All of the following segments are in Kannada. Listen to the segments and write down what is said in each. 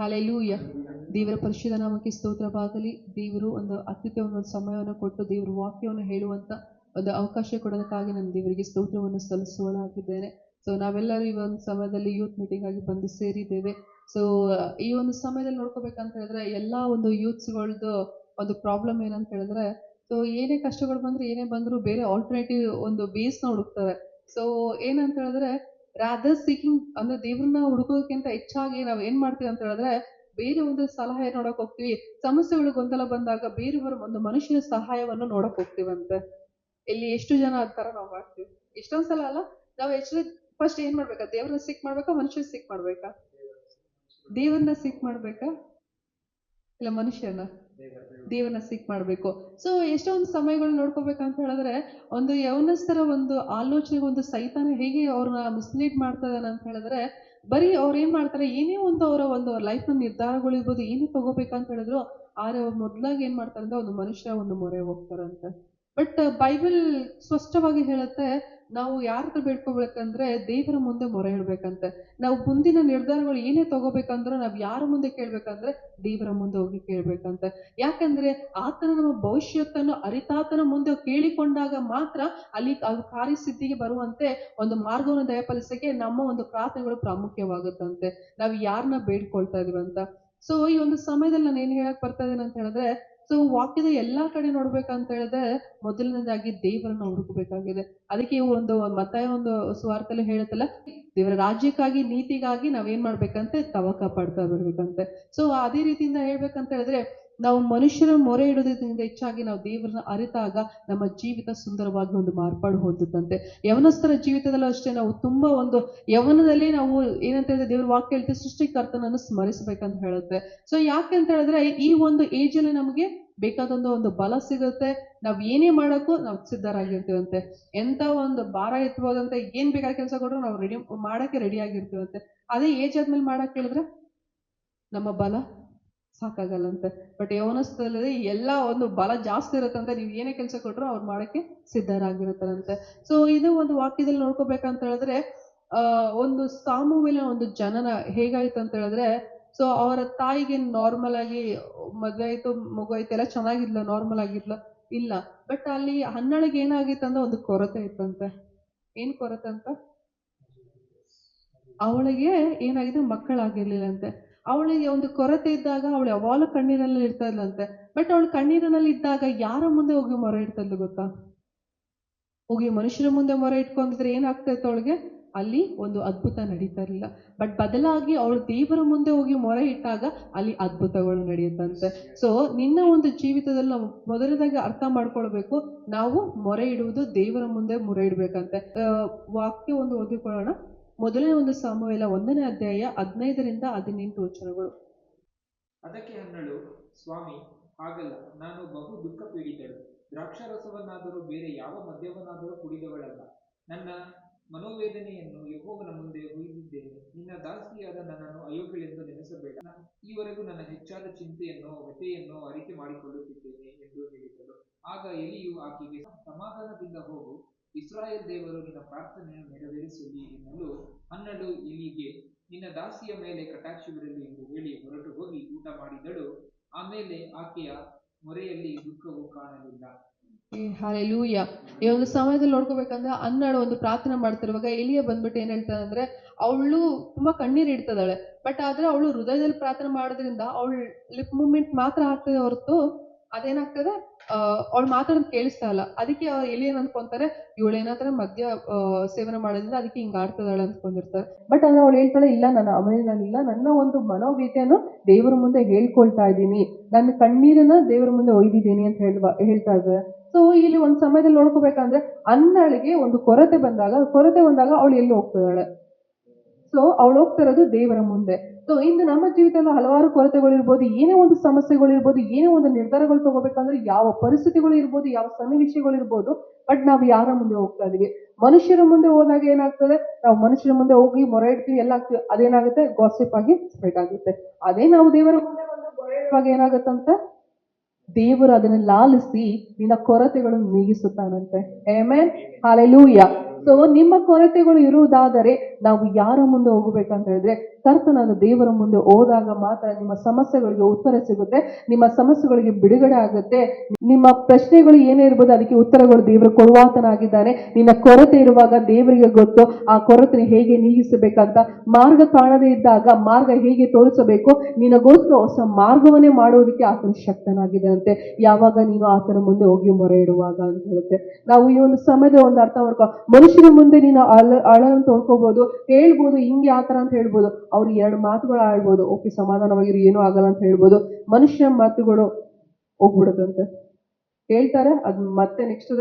ಹಾಲೆಲೂಯ ದೇವರ ಪರಿಶುದ್ಧ ನಾಮಕ್ಕೆ ಸ್ತೋತ್ರವಾಗಲಿ ದೇವರು ಒಂದು ಅತ್ಯುತ್ತಮ ಒಂದು ಸಮಯವನ್ನು ಕೊಟ್ಟು ದೇವರು ವಾಕ್ಯವನ್ನು ಹೇಳುವಂತ ಒಂದು ಅವಕಾಶ ಕೊಡೋದಕ್ಕಾಗಿ ನಾನು ದೇವರಿಗೆ ಸ್ತೋತ್ರವನ್ನು ಸಲ್ಲಿಸುವನಾಗಿದ್ದೇನೆ ಸೊ ನಾವೆಲ್ಲರೂ ಈ ಒಂದು ಸಮಯದಲ್ಲಿ ಯೂತ್ ಮೀಟಿಂಗ್ ಆಗಿ ಬಂದು ಸೇರಿದ್ದೇವೆ. ಸೊ ಈ ಒಂದು ಸಮಯದಲ್ಲಿ ನೋಡ್ಕೋಬೇಕಂತ ಹೇಳಿದ್ರೆ ಎಲ್ಲ ಒಂದು ಯೂತ್ಸ್ಗಳದ್ದು ಒಂದು ಪ್ರಾಬ್ಲಮ್ ಏನಂತ ಹೇಳಿದ್ರೆ ಸೊ ಏನೇ ಕಷ್ಟಗಳು ಬಂದ್ರು ಏನೇ ಬಂದ್ರು ಬೇರೆ ಆಲ್ಟರ್ನೇಟಿವ್ ಒಂದು ಬೇಸ್ನ ಹುಡುಕ್ತಾರೆ. ಸೊ ಏನಂತ ಹೇಳಿದ್ರೆ ರಾದರ್ ಸೀಕಿಂಗ್ ಅಂದ್ರೆ ದೇವ್ರನ್ನ ಹುಡುಕೋದಕ್ಕಿಂತ ಹೆಚ್ಚಾಗಿ ನಾವು ಏನ್ ಮಾಡ್ತೀವಿ ಅಂತ ಹೇಳಿದ್ರೆ ಬೇರೆ ಒಂದು ಸಲಹೆ ನೋಡಕ್ ಹೋಗ್ತೀವಿ. ಸಮಸ್ಯೆಗಳು ಗೊಂದಲ ಬಂದಾಗ ಬೇರೆಯವರ ಒಂದು ಮನುಷ್ಯನ ಸಹಾಯವನ್ನು ನೋಡಕ್ ಹೋಗ್ತೀವಂತೆ ಇಲ್ಲಿ ಎಷ್ಟು ಜನ ಆ ತರ ನಾವು ಮಾಡ್ತೀವಿ. ಎಷ್ಟೊಂದ್ ಸಲ ಅಲ್ಲ, ನಾವು ಎಷ್ಟು ಫಸ್ಟ್ ಏನ್ ಮಾಡ್ಬೇಕಾ? ದೇವ್ರನ್ನ ಸಿಕ್ ಮಾಡ್ಬೇಕಾ? ಮನುಷ್ಯನ ಸಿಕ್ ಮಾಡ್ಬೇಕಾ? ದೇವ್ರನ್ನ ಸಿಕ್ ಮಾಡ್ಬೇಕಾ? ಇಲ್ಲ ಮನುಷ್ಯನ? ದೇವರನ್ನ ಸಿಕ್ ಮಾಡ್ಬೇಕು. ಸೊ ಎಷ್ಟೊಂದು ಸಮಯಗಳು ನೋಡ್ಕೋಬೇಕಂತ ಹೇಳಿದ್ರೆ, ಒಂದು ಯವನಸ್ಥರ ಒಂದು ಆಲೋಚನೆ, ಒಂದು ಸೈತಾನ ಹೇಗೆ ಅವ್ರನ್ನ ಮಿಸ್ಲೀಡ್ ಮಾಡ್ತಾ ಇದ್ದಾನೆ ಅಂತ ಹೇಳಿದ್ರೆ, ಬರೀ ಅವ್ರು ಏನ್ ಮಾಡ್ತಾರೆ, ಏನೇ ಒಂದು ಅವರ ಒಂದು ಲೈಫ್ನ ನಿರ್ಧಾರಗಳಿರ್ಬೋದು ಏನೇ ತಗೋಬೇಕಂತ ಹೇಳಿದ್ರು, ಆದ್ರೆ ಮೊದ್ಲಾಗಿ ಏನ್ ಮಾಡ್ತಾರೆ ಅಂದ್ರೆ ಒಂದು ಮನುಷ್ಯ ಒಂದು ಮೊರೆ ಹೋಗ್ತಾರಂತೆ. ಬಟ್ ಬೈಬಲ್ ಸ್ಪಷ್ಟವಾಗಿ ಹೇಳುತ್ತೆ ನಾವು ಯಾರ ಹತ್ರ ಬೇಡ್ಕೋಬೇಕಂದ್ರೆ ದೇವರ ಮುಂದೆ ಮೊರೆ ಇಡಬೇಕಂತೆ. ನಾವು ಮುಂದಿನ ನಿರ್ಧಾರಗಳು ಏನೇ ತಗೋಬೇಕಂದ್ರೂ ನಾವು ಯಾರ ಮುಂದೆ ಕೇಳ್ಬೇಕಂದ್ರೆ ದೇವರ ಮುಂದೆ ಹೋಗಿ ಕೇಳ್ಬೇಕಂತೆ. ಯಾಕಂದ್ರೆ ಆತನ ನಮ್ಮ ಭವಿಷ್ಯತನ್ನು ಅರಿತಾತನ ಮುಂದೆ ಕೇಳಿಕೊಂಡಾಗ ಮಾತ್ರ ಅಲ್ಲಿ ಅದು ಕಾರ್ಯಸಿದ್ಧಿಗೆ ಬರುವಂತೆ ಒಂದು ಮಾರ್ಗವನ್ನು ದಯಪಾಲಿಸಕ್ಕೆ ನಮ್ಮ ಒಂದು ಪ್ರಾರ್ಥನೆಗಳು ಪ್ರಾಮುಖ್ಯವಾಗುತ್ತಂತೆ. ನಾವು ಯಾರನ್ನ ಬೇಡ್ಕೊಳ್ತಾ ಅಂತ ಸೊ ಈ ಒಂದು ಸಮಯದಲ್ಲಿ ನಾನು ಏನ್ ಹೇಳಕ್ ಬರ್ತಾ ಇದ್ದೀನಿ ಅಂತ ಹೇಳಿದ್ರೆ ಸೊ ವಾಕ್ಯದ ಎಲ್ಲಾ ಕಡೆ ನೋಡ್ಬೇಕಂತ ಹೇಳಿದ್ರೆ, ಮೊದಲನೇದಾಗಿ ದೇವರನ್ನ ಹುಡುಕಬೇಕಾಗಿದೆ. ಅದಕ್ಕೆ ಈ ಒಂದು ಮತ್ತಾಯ ಒಂದು ಸ್ವಾರ್ಥಲ್ಲಿ ಹೇಳುತ್ತಲ್ಲ, ದೇವರ ರಾಜ್ಯಕ್ಕಾಗಿ, ನೀತಿಗಾಗಿ ನಾವೇನ್ ಮಾಡ್ಬೇಕಂತೆ? ತವಕ ಪಡ್ತಾ ಬರ್ಬೇಕಂತೆ. ಸೊ ಅದೇ ರೀತಿಯಿಂದ ಹೇಳ್ಬೇಕಂತ ಹೇಳಿದ್ರೆ ನಾವು ಮನುಷ್ಯರ ಮೊರೆ ಇಡೋದ್ರಿಂದ ಹೆಚ್ಚಾಗಿ ನಾವು ದೇವರನ್ನ ಅರಿತಾಗ ನಮ್ಮ ಜೀವಿತ ಸುಂದರವಾಗಿ ಒಂದು ಮಾರ್ಪಾಡು ಹೊಂದುತ್ತಂತೆ. ಯವನಸ್ಥರ ಜೀವಿತದಲ್ಲೂ ಅಷ್ಟೇ ನಾವು ತುಂಬಾ ಒಂದು ಯವನದಲ್ಲಿ ನಾವು ಏನಂತ ಹೇಳಿದ್ರೆ ದೇವ್ರ ವಾಕ್ಯ ಹೇಳ್ತೀವಿ ಸೃಷ್ಟಿಕರ್ತನನ್ನು ಸ್ಮರಿಸಬೇಕಂತ ಹೇಳುತ್ತೆ. ಸೊ ಯಾಕೆ ಅಂತ ಹೇಳಿದ್ರೆ ಈ ಒಂದು ಏಜ್ ಅಲ್ಲಿ ನಮಗೆ ಬೇಕಾದೊಂದು ಒಂದು ಬಲ ಸಿಗುತ್ತೆ. ನಾವು ಏನೇ ಮಾಡಕ್ಕೂ ನಾವು ಸಿದ್ಧರಾಗಿರ್ತೀವಂತೆ. ಎಂತ ಒಂದು ಭಾರ ಎತ್ತಬಹುದಂತ ಏನ್ ಬೇಕಾದ ಕೆಲಸ ಕೊಟ್ಟರು ನಾವು ರೆಡಿ ಮಾಡಕ್ಕೆ ರೆಡಿ ಆಗಿರ್ತೀವಂತೆ. ಅದೇ ಏಜ್ ಆದ್ಮೇಲೆ ಮಾಡಕ್ ಹೇಳಿದ್ರೆ ನಮ್ಮ ಬಲ ಸಾಕಾಗಲ್ಲಂತೆ ಬಟ್ ಯೌವನಸ್ಥದಲ್ಲಿ ಎಲ್ಲ ಒಂದು ಬಲ ಜಾಸ್ತಿ ಇರುತ್ತಂತೆ ನೀವು ಏನೇ ಕೆಲಸ ಕೊಟ್ರು ಅವ್ರು ಮಾಡಕ್ಕೆ ಸಿದ್ಧರಾಗಿರುತ್ತಾರಂತೆ. ಸೊ ಇದು ಒಂದು ವಾಕ್ಯದಲ್ಲಿ ನೋಡ್ಕೋಬೇಕಂತ ಹೇಳಿದ್ರೆ ಒಂದು ಸಾಮುವಿನ ಒಂದು ಜನನ ಹೇಗಾಯ್ತು ಅಂತ ಹೇಳಿದ್ರೆ ಸೊ ಅವರ ತಾಯಿಗೆ ನಾರ್ಮಲ್ ಆಗಿ ಮದ್ವೆ ಆಯ್ತು, ಮಗು ಆಯ್ತು, ಎಲ್ಲ ಚೆನ್ನಾಗಿದ್ಲ ನಾರ್ಮಲ್ ಆಗಿದ್ಲ, ಇಲ್ಲ. ಬಟ್ ಅಲ್ಲಿ ಹನ್ನಳಿಗೆ ಏನಾಗಿತ್ತಂದ್ರೆ ಒಂದು ಕೊರತೆ ಇತ್ತಂತೆ. ಏನು ಕೊರತೆ ಅಂತ? ಅವಳಿಗೆ ಏನಾಗಿದೆ? ಮಕ್ಕಳಾಗಿರ್ಲಿಲ್ಲಂತೆ. ಅವಳಿಗೆ ಒಂದು ಕೊರತೆ ಇದ್ದಾಗ ಅವಳು ಯಾವಾಗಲೂ ಕಣ್ಣೀರಲ್ಲಿ ಇರ್ತಾ ಇದ್ಲಂತೆ. ಬಟ್ ಅವಳು ಕಣ್ಣೀರಿನಲ್ಲಿ ಇದ್ದಾಗ ಯಾರ ಮುಂದೆ ಹೋಗಿ ಮೊರೆ ಇಡ್ತಾ ಗೊತ್ತಾ? ಹೋಗಿ ಮನುಷ್ಯರ ಮುಂದೆ ಮೊರೆ ಇಟ್ಕೊಂಡಿದ್ರೆ ಏನಾಗ್ತಾ ಅವಳಿಗೆ? ಅಲ್ಲಿ ಒಂದು ಅದ್ಭುತ ನಡೀತಾ ಇರಲಿಲ್ಲ. ಬಟ್ ಬದಲಾಗಿ ಅವಳು ದೇವರ ಮುಂದೆ ಹೋಗಿ ಮೊರೆ ಇಟ್ಟಾಗ ಅಲ್ಲಿ ಅದ್ಭುತಗಳು ನಡೆಯುತ್ತಂತೆ. ಸೊ ನಿನ್ನ ಒಂದು ಜೀವಿತದಲ್ಲಿ ನಾವು ಮೊದಲನೇದಾಗಿ ಅರ್ಥ ಮಾಡ್ಕೊಳ್ಬೇಕು. ನಾವು ಮೊರೆ ಇಡುವುದು ದೇವರ ಮುಂದೆ ಮೊರೆ ಇಡಬೇಕಂತೆ. ವಾಕ್ಯ ಒಂದು ಓದಿಕೊಳ್ಳೋಣ. ಮೊದಲನೇ ಒಂದು ಸಾಮುವೆಲ ಒಂದನೇ ಅಧ್ಯಾಯ ಹದಿನೈದರಿಂದ ಹದಿನೆಂಟು ವಚನಗಳು. ಅದಕ್ಕೆ ಹನ್ನಳು ಸ್ವಾಮಿ, ಹಾಗಲ್ಲ, ನಾನು ಬಹು ದುಃಖ ಪೀಡಿತಳು ದ್ರಾಕ್ಷಾರಸವನ್ನಾದರೂ ಬೇರೆ ಯಾವ ಮದ್ಯವನ್ನಾದರೂ ಕುಡಿದವಳಲ್ಲ. ನನ್ನ ಮನೋವೇದನೆಯನ್ನು ಯಹೋವನ ಮುಂದೆ ಹುಯಿದಿದ್ದೇನೆ ನಿನ್ನ ದಾಸಿಯಾದ ನನ್ನನ್ನು ಅಯೋಗ್ಯಳೆಂದು ನೆನೆಸಬೇಡ. ಈವರೆಗೂ ನನ್ನ ಹೆಚ್ಚಾದ ಚಿಂತೆಯನ್ನು, ವ್ಯಥೆಯನ್ನು ಅರಿಕೆ ಮಾಡಿಕೊಳ್ಳುತ್ತಿದ್ದೇನೆ ಎಂದು ಹೇಳಿದಳು. ಆಗ ಎಲಿಯು ಆಕೆಗೆ, ಸಮಾಧಾನದಿಂದ ಹೋಗು. ಇಸ್ರಾಯೇಲ್ ದೇವರು ನಿನ್ನ ಪ್ರಾರ್ಥನೆಯನ್ನು ನೆರವೇರಿಸಲಿ ಎನ್ನಲು ಹನ್ನಳು ಎಲಿಗೆ, ನಿನ್ನ ದಾಸಿಯ ಮೇಲೆ ಕಟಾಕ್ಷವಿರಲಿ ಎಂದು ಹೇಳಿ ಹೊರಟು ಹೋಗಿ ಊಟ ಮಾಡಿದಳು. ಆಮೇಲೆ ಆಕೆಯ ಮೊರೆಯಲ್ಲಿ ದುಃಖವು ಕಾಣಲಿಲ್ಲ. ಹಾಲೆಲೂಯ ಈ ಒಂದು ಸಮಯದಲ್ಲಿ ನೋಡ್ಕೋಬೇಕಂದ್ರೆ ಅನ್ನಳು ಒಂದು ಪ್ರಾರ್ಥನೆ ಮಾಡ್ತಿರುವಾಗ ಎಲಿಯ ಬಂದ್ಬಿಟ್ಟು ಏನ್ ಹೇಳ್ತಾನೆ ಅಂದ್ರೆ, ಅವಳು ತುಂಬಾ ಕಣ್ಣೀರು ಇಡ್ತದಾಳೆ ಬಟ್ ಆದ್ರೆ ಅವಳು ಹೃದಯದಲ್ಲಿ ಪ್ರಾರ್ಥನೆ ಮಾಡೋದ್ರಿಂದ ಅವಳು ಲಿಪ್ ಮೂವ್ಮೆಂಟ್ ಮಾತ್ರ ಆಗ್ತದೆ ಹೊರತು ಅದೇನಾಗ್ತದೆ ಅವ್ಳು ಮಾತಾಡೋದು ಕೇಳಿಸ್ತಾ ಇಲ್ಲ. ಅದಕ್ಕೆ ಅವ್ರು ಏನ್ ಅನ್ಕೊಂತಾರೆ ಇವಳು ಏನಾದ್ರ ಮದ್ಯ ಸೇವನೆ ಮಾಡೋದ್ರಿಂದ ಅದಕ್ಕೆ ಹಿಂಗ್ ಆಡ್ತದಾಳೆ ಅನ್ಕೊಂಡಿರ್ತಾರೆ ಬಟ್ ಆದ್ರೆ ಅವಳು ಹೇಳ್ತಾಳೆ, ಇಲ್ಲ, ನನ್ನ ಇಲ್ಲ. ನನ್ನ ಒಂದು ಮನೋವ್ಯತೆಯನ್ನು ದೇವರ ಮುಂದೆ ಹೇಳ್ಕೊಳ್ತಾ ಇದ್ದೀನಿ. ನನ್ನ ಕಣ್ಣೀರನ್ನ ದೇವರ ಮುಂದೆ ಒಯ್ದಿದ್ದೀನಿ ಅಂತ ಹೇಳ್ಬ ಹೇಳ್ತಾ ಇದ್ದಾರೆ. ಸೊ ಇಲ್ಲಿ ಒಂದ್ ಸಮಯದಲ್ಲಿ ನೋಡ್ಕೋಬೇಕಂದ್ರೆ, ಅನ್ನಳಿಗೆ ಒಂದು ಕೊರತೆ ಬಂದಾಗ ಕೊರತೆ ಬಂದಾಗ ಅವಳು ಎಲ್ಲಿ ಹೋಗ್ತಿದ್ದಾಳೆ? ಸೊ ಅವಳು ಹೋಗ್ತಿರೋದು ದೇವರ ಮುಂದೆ. ಇಂದು ನಮ್ಮ ಜೀವಿತದಲ್ಲಿ ಹಲವಾರು ಕೊರತೆಗಳಿರ್ಬೋದು ಏನೇ ಒಂದು ಸಮಸ್ಯೆಗಳಿರ್ಬೋದು ಏನೇ ಒಂದು ನಿರ್ಧಾರಗಳು ತಗೋಬೇಕಂದ್ರೆ ಯಾವ ಪರಿಸ್ಥಿತಿಗಳು ಇರ್ಬೋದು, ಯಾವ ಸನ್ನಿವೇಶಗಳು ಇರ್ಬೋದು ಬಟ್ ನಾವು ಯಾರ ಮುಂದೆ ಹೋಗ್ತಾ ಇದೀವಿ ಮನುಷ್ಯರ ಮುಂದೆ ಹೋದಾಗ ಏನಾಗ್ತದೆ? ನಾವು ಮನುಷ್ಯರ ಮುಂದೆ ಹೋಗಿ ಮೊರೆ ಇಡ್ತೀವಿ, ಎಲ್ಲ ಆಗ್ತೀವಿ, ಅದೇನಾಗುತ್ತೆ? ಗಾಸಿಪ್ ಆಗಿ ಸ್ಪ್ರೆಡ್ ಆಗುತ್ತೆ. ಅದೇ ನಾವು ದೇವರ ಮುಂದೆ ಒಂದು ಏನಾಗುತ್ತಂತ? ದೇವರು ಅದನ್ನ ಲಾಲಿಸಿ ನಿನ್ನ ಕೊರತೆಗಳನ್ನು ನೀಗಿಸುತ್ತಾನಂತೆ. ಆಮೆನ್ ಹಾಲೆಲೂಯ ಸೊ ನಿಮ್ಮ ಕೊರತೆಗಳು ಇರುವುದಾದರೆ ನಾವು ಯಾರ ಮುಂದೆ ಹೋಗಬೇಕಂತ ಹೇಳಿದ್ರೆ ಕರ್ತನಾದ ದೇವರ ಮುಂದೆ ಹೋದಾಗ ಮಾತ್ರ ನಿಮ್ಮ ಸಮಸ್ಯೆಗಳಿಗೆ ಉತ್ತರ ಸಿಗುತ್ತೆ, ನಿಮ್ಮ ಸಮಸ್ಯೆಗಳಿಗೆ ಬಿಡುಗಡೆ ಆಗುತ್ತೆ. ನಿಮ್ಮ ಪ್ರಶ್ನೆಗಳು ಏನೇ ಇರ್ಬೋದು ಅದಕ್ಕೆ ಉತ್ತರಗಳು ದೇವರು ಕೊಡುವಾತನಾಗಿದ್ದಾನೆ. ನಿನ್ನ ಕೊರತೆ ಇರುವಾಗ ದೇವರಿಗೆ ಗೊತ್ತು, ಆ ಕೊರತೆ ಹೇಗೆ ನೀಗಿಸಬೇಕಂತ. ಮಾರ್ಗ ಕಾಣದೇ ಇದ್ದಾಗ ಮಾರ್ಗ ಹೇಗೆ ತೋರಿಸಬೇಕು? ನಿನಗೋಸ್ಕರ ಹೊಸ ಮಾರ್ಗವನ್ನೇ ಮಾಡುವುದಕ್ಕೆ ಆತನ ಶಕ್ತನಾಗಿದ್ದಾನಂತೆ. ಯಾವಾಗ ನೀನು ಆತನ ಮುಂದೆ ಹೋಗಿ ಮೊರೆ ಇಡುವಾಗ ಅಂತ ಹೇಳುತ್ತೆ. ನಾವು ಈ ಒಂದು ಸಮಯದ ಒಂದು ಅರ್ಥ ಮಾಡ್ಕೊ, ಮನುಷ್ಯನ ಮುಂದೆ ನೀನು ಅಳ ಅಳನ್ನು ತೊಳ್ಕೊಬೋದು ಹೇಳ್ಬೋದು, ಹಿಂಗೆ ಆತರ ಅಂತ ಹೇಳ್ಬೋದು. ಅವ್ರು ಎರಡು ಮಾತುಗಳು ಆಡ್ಬೋದು ಓಕೆ, ಸಮಾಧಾನವಾಗಿರು, ಏನೂ ಆಗಲ್ಲ ಅಂತ ಹೇಳ್ಬೋದು. ಮನುಷ್ಯ ಮಾತುಗಳು ಹೋಗ್ಬಿಡುತ್ತಂತೆ. ಹೇಳ್ತಾರೆ, ಅದು ಮತ್ತೆ ನೆಕ್ಸ್ಟ್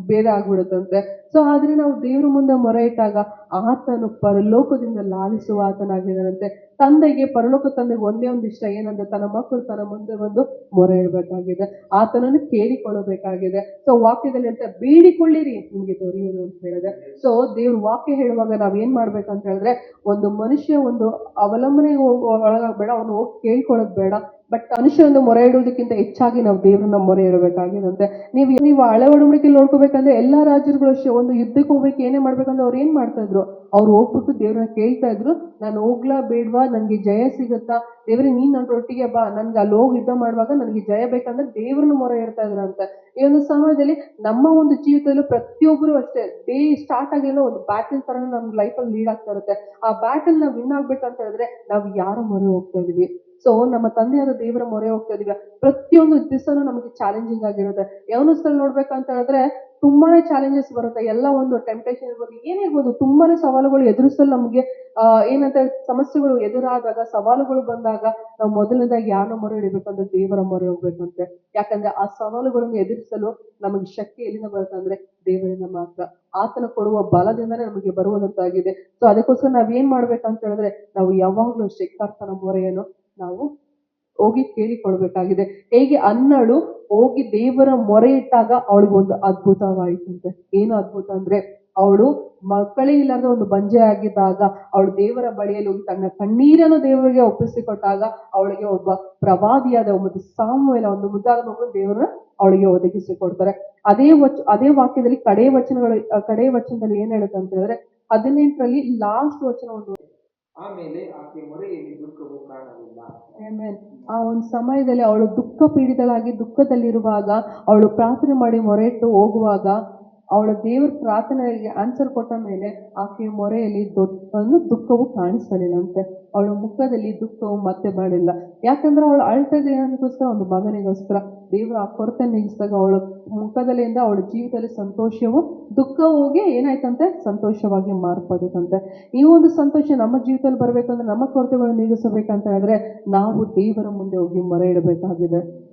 ಭೇದ ಆಗ್ಬಿಡುತ್ತಂತೆ. ಸೊ ಆದ್ರೆ ನಾವು ದೇವ್ರ ಮುಂದೆ ಮೊರೆ ಇಟ್ಟಾಗ ಆತನು ಪರಲೋಕದಿಂದ ಲಾಲಿಸುವ ಆತನಾಗಿದ್ದಾನಂತೆ. ತಂದೆಗೆ, ಪರಲೋಕ ತಂದೆಗೆ ಒಂದೇ ಒಂದು ಇಷ್ಟ ಏನಂದ್ರೆ ತನ್ನ ಮಕ್ಕಳು ತನ್ನ ಮುಂದೆ ಬಂದು ಮೊರೆ ಇಡಬೇಕಾಗಿದೆ. ಆತನನ್ನು ಕೇಳಿಕೊಳ್ಳಬೇಕಾಗಿದೆ. ಸೊ ವಾಕ್ಯದಲ್ಲಿ ಅಂತ ಬೇಡಿಕೊಳ್ಳಿರಿ ನಿಮಗೆ ದೊರೆಯುವುದು ಅಂತ ಹೇಳಿದೆ. ಸೊ ದೇವ್ರ ವಾಕ್ಯ ಹೇಳುವಾಗ ನಾವ್ ಏನ್ ಮಾಡ್ಬೇಕಂತ ಹೇಳಿದ್ರೆ, ಒಂದು ಮನುಷ್ಯ ಒಂದು ಅವಲಂಬನೆ ಒಳಗಾಗ್ಬೇಡ, ಅವನು ಹೋಗಿ ಕೇಳ್ಕೊಳ್ಳೋದು ಬೇಡ. ಬಟ್ ಮನುಷ್ಯರನ್ನು ಮೊರೆ ಇಡುವುದಕ್ಕಿಂತ ಹೆಚ್ಚಾಗಿ ನಾವು ದೇವರನ್ನ ಮೊರೆ ಇಡಬೇಕಾಗಿರುತ್ತೆ ನೀವು ನೀವು ಹಳೆ ಒಡಂಬಡಿಕೆಯಲ್ಲಿ ನೋಡ್ಕೋಬೇಕಂದ್ರೆ ಎಲ್ಲಾ ರಾಜರುಗಳು ಅಷ್ಟೇ ಒಂದು ಯುದ್ಧಕ್ಕೆ ಹೋಗ್ಬೇಕು, ಏನೇ ಮಾಡ್ಬೇಕಂದ್ರೆ ಅವ್ರು ಏನ್ ಮಾಡ್ತಾ ಇದ್ರು? ಅವ್ರು ಹೋಗ್ಬಿಟ್ಟು ದೇವ್ರನ್ನ ಕೇಳ್ತಾ ಇದ್ರು, ನಾನು ಹೋಗ್ಲಾ ಬೇಡ್ವಾ? ನನ್ಗೆ ಜಯ ಸಿಗುತ್ತಾ? ದೇವ್ರಿ, ನೀನ್ ನನ್ನ ಒಟ್ಟಿಗೆ ಬಾ. ನನ್ಗೆ ಅಲ್ಲಿ ಹೋಗಿ ಯುದ್ಧ ಮಾಡುವಾಗ ನನಗೆ ಜಯ ಬೇಕಂದ್ರೆ ದೇವ್ರನ್ನ ಮೊರೆ ಇಡ್ತಾ ಅಂತ. ಈ ಒಂದು ಸಮಯದಲ್ಲಿ ನಮ್ಮ ಒಂದು ಜೀವಿತದಲ್ಲೂ ಪ್ರತಿಯೊಬ್ಬರು ಅಷ್ಟೇ, ಡೇ ಸ್ಟಾರ್ಟ್ ಆಗಿಲ್ಲ ಒಂದು ಬ್ಯಾಟಲ್ ತರ ನಮ್ಮ ಲೈಫಲ್ಲಿ ಲೀಡ್ ಆಗ್ತಾ ಇರುತ್ತೆ. ಆ ಬ್ಯಾಟಲ್ ನಾವು ವಿನ್ ಆಗ್ಬೇಕಂತ ಹೇಳಿದ್ರೆ ನಾವು ಯಾರು ಮೊರೆ ಹೋಗ್ತಾ ಇದೀವಿ ಸೊ ನಮ್ಮ ತಂದೆಯಾದ ದೇವರ ಮೊರೆ ಹೋಗ್ತಾ ಇದೀವಿ ಪ್ರತಿಯೊಂದು ದಿವಸನೂ ನಮಗೆ ಚಾಲೆಂಜಿಂಗ್ ಆಗಿರುತ್ತೆ. ಯವನಸ್ಥಲ್ಲಿ ನೋಡ್ಬೇಕಂತ ಹೇಳಿದ್ರೆ ತುಂಬಾನೇ ಚಾಲೆಂಜಸ್ ಬರುತ್ತೆ. ಎಲ್ಲ ಒಂದು ಟೆಂಪ್ಟೇಷನ್ ಇರ್ಬೋದು, ಏನೇ ಇರ್ಬೋದು, ತುಂಬಾನೇ ಸವಾಲುಗಳು ಎದುರಿಸಲು ನಮಗೆ ಏನಂತ ಸಮಸ್ಯೆಗಳು ಎದುರಾದಾಗ, ಸವಾಲುಗಳು ಬಂದಾಗ ನಾವು ಮೊದಲನೇದಾಗಿ ಯಾರನ್ನ ಮೊರೆ ಹಿಡಿಬೇಕಂದ್ರೆ ದೇವರ ಮೊರೆ ಹೋಗ್ಬೇಕಂತೆ ಯಾಕಂದ್ರೆ ಆ ಸವಾಲುಗಳನ್ನು ಎದುರಿಸಲು ನಮಗೆ ಶಕ್ತಿ ಎಲ್ಲಿಂದ ಬರುತ್ತೆ ಅಂದ್ರೆ ದೇವರಿಂದ ಮಾತ್ರ. ಆತನ ಕೊಡುವ ಬಲದಿಂದನೇ ನಮಗೆ ಬರುವುದಂತಾಗಿದೆ ಸೊ ಅದಕ್ಕೋಸ್ಕರ ನಾವ್ ಏನ್ ಮಾಡ್ಬೇಕಂತ ಹೇಳಿದ್ರೆ, ನಾವು ಯಾವಾಗ್ಲೂ ಕರ್ತನ ಮೊರೆಯನ್ನು ನಾವು ಹೋಗಿ ಕೇಳಿಕೊಳ್ಬೇಕಾಗಿದೆ. ಹೇಗೆ ಅನ್ನಳು ಹೋಗಿ ದೇವರ ಮೊರೆ ಇಟ್ಟಾಗ ಅವಳಿಗೆ ಒಂದು ಅದ್ಭುತವಾಯಿತಂತೆ. ಏನು ಅದ್ಭುತ ಅಂದ್ರೆ, ಅವಳು ಮಕ್ಕಳೇ ಇಲ್ಲದ ಒಂದು ಬಂಜೆ ಆಗಿದ್ದಾಗ, ಅವಳು ದೇವರ ಬಳಿಯಲ್ಲಿ ಹೋಗಿ ತನ್ನ ಕಣ್ಣೀರನ್ನು ದೇವರಿಗೆ ಒಪ್ಪಿಸಿಕೊಟ್ಟಾಗ, ಅವಳಿಗೆ ಒಬ್ಬ ಪ್ರವಾದಿಯಾದ ಒಂದು ಸಾಮುವೇಲ, ಒಂದು ಮುದ್ದಾದ ಮಗು ದೇವರ ಅವಳಿಗೆ ಒದಗಿಸಿ ಕೊಡ್ತಾರೆ ಅದೇ ವಚ, ಅದೇ ವಾಕ್ಯದಲ್ಲಿ ಕಡೆ ವಚನಗಳು, ಕಡೆ ವಚನದಲ್ಲಿ ಏನ್ ಹೇಳುತ್ತೆ ಅಂತ ಹೇಳಿದ್ರೆ, ಹದಿನೆಂಟರಲ್ಲಿ ಲಾಸ್ಟ್ ವಚನ ಒಂದು ಆಮೇಲೆ ಆಕೆ ಮೊರೆಯಲ್ಲಿ ದುಃಖವು ಕಾಣಲಿಲ್ಲ. ಆ ಒಂದು ಸಮಯದಲ್ಲಿ ಅವಳು ದುಃಖ ಪೀಡಿತಳಾಗಿ ದುಃಖದಲ್ಲಿರುವಾಗ ಅವಳು ಪ್ರಾರ್ಥನೆ ಮಾಡಿ ಮೊರೆ ಇಟ್ಟು ಹೋಗುವಾಗ ಅವಳ ದೇವರ ಪ್ರಾರ್ಥನೆಗೆ ಆನ್ಸರ್ ಕೊಟ್ಟ ಮೇಲೆ ಆಕೆಯ ಮೊರೆಯಲ್ಲಿ ದೊಡ್ಡ ದುಃಖವು ಕಾಣಿಸಲಿಲ್ಲಂತೆ. ಅವಳ ಮುಖದಲ್ಲಿ ದುಃಖವು ಮತ್ತೆ ಬರಲಿಲ್ಲ. ಯಾಕಂದ್ರೆ ಅವಳು ಅಳ್ತದೆ ಅನ್ನೋದಕ್ಕೋಸ್ಕರ, ಒಂದು ಮಗನಿಗೋಸ್ಕರ. ದೇವರು ಆ ಕೊರತೆ ನೀಗಿಸಿದಾಗ ಅವಳ ಮುಖದಲ್ಲಿಂದ ಅವಳ ಜೀವಿತದಲ್ಲಿ ಸಂತೋಷವು ದುಃಖ ಹೋಗಿ ಏನಾಯ್ತಂತೆ? ಸಂತೋಷವಾಗಿ ಮಾರ್ಪಡುತ್ತಂತೆ. ಈ ಒಂದು ಸಂತೋಷ ನಮ್ಮ ಜೀವಿತದಲ್ಲಿ ಬರಬೇಕಂದ್ರೆ, ನಮ್ಮ ಕೊರತೆಗಳನ್ನು ನೀಗಿಸಬೇಕಂತ ಹೇಳಿದ್ರೆ, ನಾವು ದೇವರ ಮುಂದೆ ಹೋಗಿ ಮೊರೆ ಇಡಬೇಕಾಗಿದೆ.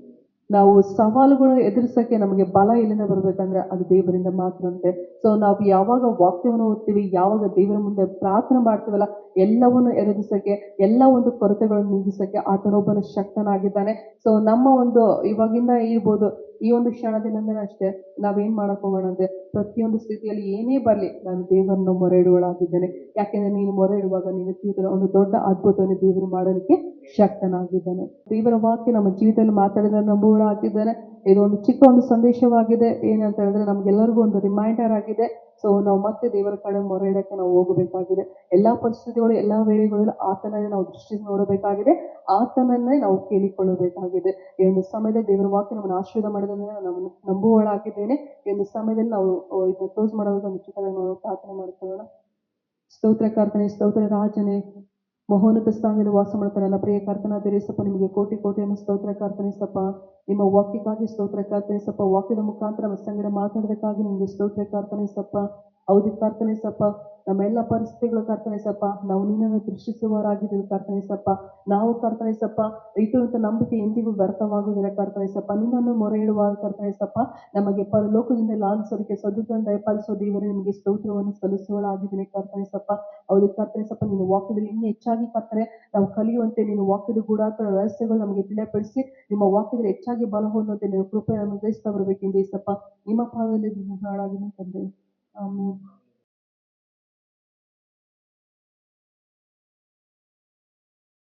ನಾವು ಸವಾಲುಗಳು ಎದುರಿಸಕ್ಕೆ ನಮಗೆ ಬಲ ಎಲ್ಲಿಂದ ಬರ್ಬೇಕಂದ್ರೆ ಅದು ದೇವರಿಂದ ಮಾತ್ರ ಅಂತೆ. ಸೊ ನಾವು ಯಾವಾಗ ವಾಕ್ಯವನ್ನು ಓದ್ತೀವಿ, ಯಾವಾಗ ದೇವರ ಮುಂದೆ ಪ್ರಾರ್ಥನೆ ಮಾಡ್ತೀವಲ್ಲ, ಎಲ್ಲವನ್ನು ಎದುರಿಸಕ್ಕೆ ಎಲ್ಲ ಒಂದು ಕೊರತೆಗಳನ್ನು ನೀಗಿಸಕ್ಕೆ ಆತನೊಬ್ಬನ ಶಕ್ತನಾಗಿದ್ದಾನೆ. ಸೊ ನಮ್ಮ ಒಂದು ಇವಾಗಿಂದ ಇರ್ಬೋದು ಈ ಒಂದು ಕ್ಷಣದಿಂದ ಅಷ್ಟೇ ನಾವೇನು ಮಾಡಕ್ ಹೋಗೋಣ ಅಂದ್ರೆ ಪ್ರತಿಯೊಂದು ಸ್ಥಿತಿಯಲ್ಲಿ ಏನೇ ಬರಲಿ ನಾನು ದೇವರನ್ನು ಮೊರೆ ಇಡುವಳಾಗಿದ್ದೇನೆ ಯಾಕೆಂದರೆ ನೀನು ಮೊರೆ ಇಡುವಾಗ ನಿನ್ನ ಜೀವಿತದಲ್ಲಿ ಒಂದು ದೊಡ್ಡ ಅದ್ಭುತವನ್ನು ದೇವರು ಮಾಡಲಿಕ್ಕೆ ಶಕ್ತನಾಗಿದ್ದಾನೆ. ದೇವರ ವಾಕ್ಯ ನಮ್ಮ ಜೀವಿತದಲ್ಲಿ ಮಾತಾಡಿದ ನಂಬುವಳಾಗಿದ್ದಾನೆ ಇದು ಒಂದು ಚಿಕ್ಕ ಒಂದು ಸಂದೇಶವಾಗಿದೆ. ಏನಂತ ಹೇಳಿದ್ರೆ ನಮಗೆಲ್ಲರಿಗೂ ಒಂದು ರಿಮೈಂಡರ್ ಆಗಿದೆ. ಸೊ ನಾವು ಮತ್ತೆ ದೇವರ ಕಡೆ ಮೊರೆ ಇಡಕ್ಕೆ ನಾವು ಹೋಗಬೇಕಾಗಿದೆ. ಎಲ್ಲಾ ಪರಿಸ್ಥಿತಿಗಳು, ಎಲ್ಲಾ ವೇಳೆಗಳಲ್ಲಿ ಆತನನ್ನೇ ನಾವು ದೃಷ್ಟಿ ನೋಡಬೇಕಾಗಿದೆ. ಆತನನ್ನೇ ನಾವು ಕೇಳಿಕೊಳ್ಳಬೇಕಾಗಿದೆ. ಈ ಒಂದು ಸಮಯದಲ್ಲಿ ದೇವರ ವಾಕ್ಯ ನಮ್ಮನ್ನು ಆಶೀರ್ವಾದ ಮಾಡೋದನ್ನ ನಾವು ನಂಬುವಳಾಗಿದ್ದೇನೆ ಈ ಒಂದು ಸಮಯದಲ್ಲಿ ನಾವು ಇದನ್ನ ಕ್ಲೋಸ್ ಚಿಕ್ಕದಾಗಿ ನಾವು ಪ್ರಾರ್ಥನೆ ಮಾಡ್ಕೊಳ್ಳೋಣ. ಸ್ತೋತ್ರ ಕರ್ತನೆ, ಸ್ತೋತ್ರ ರಾಜನೇ. ಮಹೋನ್ನತ ಸ್ಥಾನದಲ್ಲಿ ವಾಸ ಮಾಡ್ತಾನೆ ನನ್ನ ಪ್ರಿಯ ಕರ್ತನ ಸಪ್ಪ ನಿಮಗೆ ಕೋಟಿ ಕೋಟಿಯನ್ನು ಸ್ತೋತ್ರ ಕರ್ತನಿಸಪ್ಪ ನಿಮ್ಮ ವಾಕ್ಯಕ್ಕಾಗಿ ಸ್ತೋತ್ರ ಕರ್ತನಿಸಪ್ಪ ವಾಕ್ಯದ ಮುಖಾಂತರ ಸಂಗಡ ಮಾತಾಡೋದಕ್ಕಾಗಿ ನಿಮಗೆ ಸ್ತೋತ್ರ ಕರ್ತನಿಸಪ್ಪ ಹೌದು ಕರ್ತನೆ ಸಪ್ಪ ನಮ್ಮೆಲ್ಲ ಪರಿಸ್ಥಿತಿಗಳು ಕರ್ತನೆ ಸಪ್ಪ, ನಾವು ನಿನ್ನನ್ನು ದೃಷ್ಟಿಸುವವರಾಗಿದ್ದೀವಿ ಕರ್ತನೆ ಸಪ್ಪ. ನಾವು ಕರ್ತವ್ಯಸಪ್ಪ ಸಪ್ಪ ಇಟ್ಟುವಂತ ನಂಬಿಕೆ ಎಂದಿಗೂ ವ್ಯರ್ಥವಾಗುವುದಿಲ್ಲ ಕರ್ತವ್ಯಸಪ್ಪ ಸಪ್ಪ. ನಿನ್ನನ್ನು ಮೊರೆ ಇಡುವಾಗ ಕರ್ತನೆ ಸಪ್ಪ, ನಮಗೆ ಪರಲೋಕದಿಂದ ಲಾಲಿಸೋದಕ್ಕೆ ಸದುಗಳನ್ನು ದಯಪಾಲಿಸೋ ದೇವರೇ, ನಿಮಗೆ ಸ್ತೋತ್ರವನ್ನು ಸಲ್ಲಿಸುವಳಾಗಿದ್ದೀನಿ ಕರ್ತವ್ಯಸಪ್ಪ ಅವರು ಹೌದು ಕರ್ತನೆ ಸಪ್ಪ, ನಿನ್ನ ವಾಕ್ಯದಲ್ಲಿ ಇನ್ನೂ ಹೆಚ್ಚಾಗಿ ಕರ್ತನೆ, ನಾವು ಕಲಿಯುವಂತೆ ನಿನ್ನ ವಾಕ್ಯದ ಗೂಢಾರ್ಥದ ರಹಸ್ಯಗಳು ನಮಗೆ ತಿಳಿಯಪಡಿಸಿ, ನಿಮ್ಮ ವಾಕ್ಯದಲ್ಲಿ ಹೆಚ್ಚಾಗಿ ಬಲ ಹೊಂದುವಂತೆ ನೀವು ಕೃಪೆಯನ್ನು ಗ್ರಹಿಸ್ತಾ ಬರಬೇಕೆಂದು ಸಪ್ಪ. ನಿಮ್ಮ ಪಾದದಲ್ಲಿ ಹಾಳಾಗಿದೆ ತಂದೆ. ಆಮೇಲೆ